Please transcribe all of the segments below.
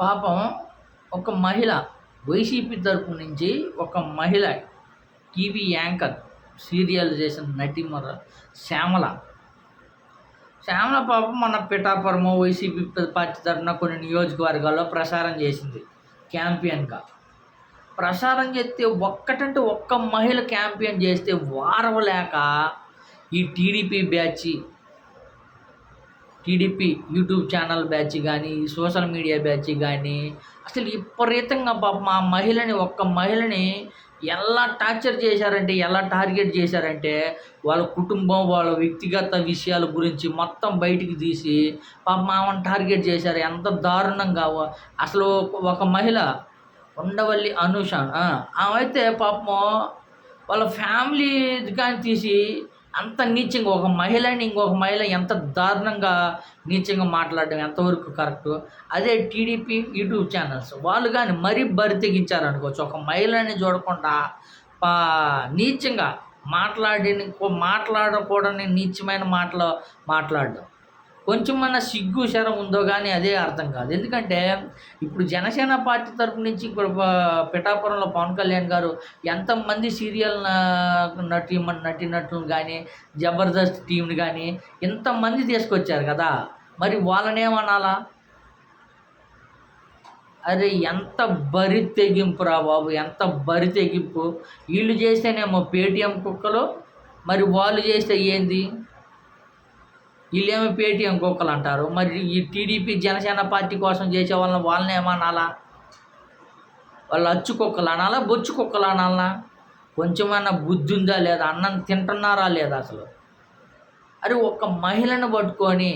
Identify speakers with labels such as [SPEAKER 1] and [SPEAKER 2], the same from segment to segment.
[SPEAKER 1] పాపం ఒక మహిళ వైసీపీ తరపు నుంచి ఒక మహిళ టీవీ యాంకర్ సీరియల్ చేసిన నటిమర శ్యామల. శ్యామల పాపం మన పిఠాపురము వైసీపీ పార్టీ తరఫున కొన్ని నియోజకవర్గాల్లో ప్రసారం చేసింది క్యాంపియన్గా ప్రసారం చేస్తే ఒక్కటంటే ఒక్క మహిళ క్యాంపియన్ చేస్తే వారవలేక ఈ TDP batch TDP YouTube channel batch కానీ సోషల్ మీడియా బ్యాచ్ కానీ అసలు విపరీతంగా పాపం ఆ మహిళని ఒక్క మహిళని ఎలా టార్చర్ చేశారంటే ఎలా టార్గెట్ చేశారంటే వాళ్ళ కుటుంబం వాళ్ళ వ్యక్తిగత విషయాల గురించి మొత్తం బయటికి తీసి పాపం ఆమెను టార్గెట్ చేశారు. ఎంత దారుణంగా అసలు ఒక మహిళ ఉండవల్లి అనుష ఆమె అయితే పాపం వాళ్ళ ఫ్యామిలీ కానీ తీసి అంత నీచంగా ఒక మహిళని ఇంకొక మహిళ ఎంత దారుణంగా నీచంగా మాట్లాడడం ఎంతవరకు కరెక్ట్? అదే టీడీపీ యూట్యూబ్ ఛానల్స్. వాళ్ళు కానీ మరీ బరి తెగించారనుకోవచ్చు. ఒక మహిళని చూడకుండా పా నీచంగా మాట్లాడి మాట్లాడకూడని నీచమైన మాటలు మాట్లాడడం. కొంచెం మన సిగ్గు శరం ఉందో కానీ అదే అర్థం కాదు. ఎందుకంటే ఇప్పుడు జనసేన పార్టీ తరపు నుంచి ఇప్పుడు పిఠాపురంలో పవన్ కళ్యాణ్ గారు ఎంతమంది సీరియల్ నటి నటినట్లు కానీ జబర్దస్త్ టీంని కానీ ఇంతమంది తీసుకొచ్చారు కదా. మరి వాళ్ళనేమనాలా? అరే ఎంత బరి తెగింపు రా బాబు ఎంత బరి తెగింపు. వీళ్ళు చేస్తేనేమో పేటిఎం కుక్కలు మరి వాళ్ళు చేస్తే ఏంది? వీళ్ళేమో పేటీఎం కుక్కలు అంటారు. మరి ఈ టీడీపీ జనసేన పార్టీ కోసం చేసే వాళ్ళని వాళ్ళని ఏమనాలా? వాళ్ళు అచ్చు కుక్కలు అనాలా? బొచ్చు కుక్కలు అనాలా? కొంచెమైనా బుద్ధి ఉందా లేదా? అన్నం తింటున్నారా లేదా అసలు? అరే ఒక మహిళను పట్టుకొని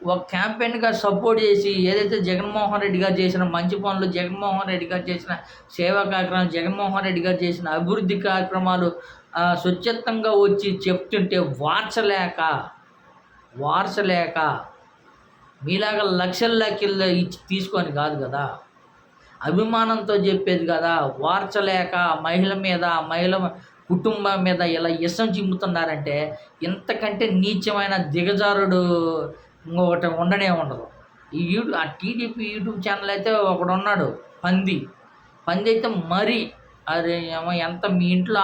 [SPEAKER 1] ఒక క్యాంపెయిన్గా సపోర్ట్ చేసి ఏదైతే జగన్మోహన్ రెడ్డి గారు చేసిన మంచి పనులు జగన్మోహన్ రెడ్డి గారు చేసిన సేవా కార్యక్రమాలు జగన్మోహన్ రెడ్డి గారు చేసిన అభివృద్ధి కార్యక్రమాలు ఆ, వచ్చి చెప్తుంటే వార్చలేక వార్చలేక మీలాగా లక్షల లెక్కల్లో ఇచ్చి తీసుకొని కాదు కదా. అభిమానంతో చెప్పేది కదా వార్చలేక మహిళ మీద మహిళ కుటుంబం మీద ఇలా ఇష్టం చిమ్ముతున్నారంటే ఇంతకంటే నీచమైన దిగజారుడు ఇంకొకటి ఉండనే ఉండదు. ఈ యూట్యూబ్ ఆ టీడీపీ యూట్యూబ్ ఛానల్ అయితే ఒకడు ఉన్నాడు పంది. పంది అయితే మరీ అరే ఏమో ఎంత మీ ఇంట్లో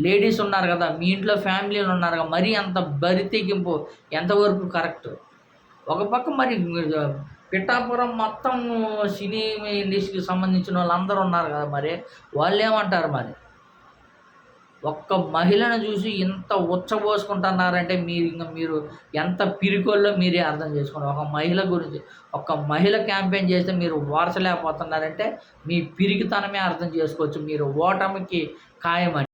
[SPEAKER 1] లేడీస్ ఉన్నారు కదా మీ ఇంట్లో ఫ్యామిలీలు ఉన్నారు కదా మరీ అంత బరి తెగింపు ఎంతవరకు కరెక్ట్? ఒక పక్క మరి పిఠాపురం మొత్తం సినీ ఇండస్ట్రీకి సంబంధించిన వాళ్ళందరూ ఉన్నారు కదా మరి వాళ్ళు ఏమంటారు మరి? ఒక్క మహిళను చూసి ఇంత ఉచ్చబోసుకుంటున్నారంటే మీరు ఇంకా మీరు ఎంత పిరికోల్లో మీరే అర్థం చేసుకోండి. ఒక మహిళ గురించి ఒక మహిళ క్యాంపెయిన్ చేస్తే మీరు ఓర్చలేకపోతున్నారంటే మీ పిరికితనమే అర్థం చేసుకోవచ్చు. మీరు ఓటమికి ఖాయమని.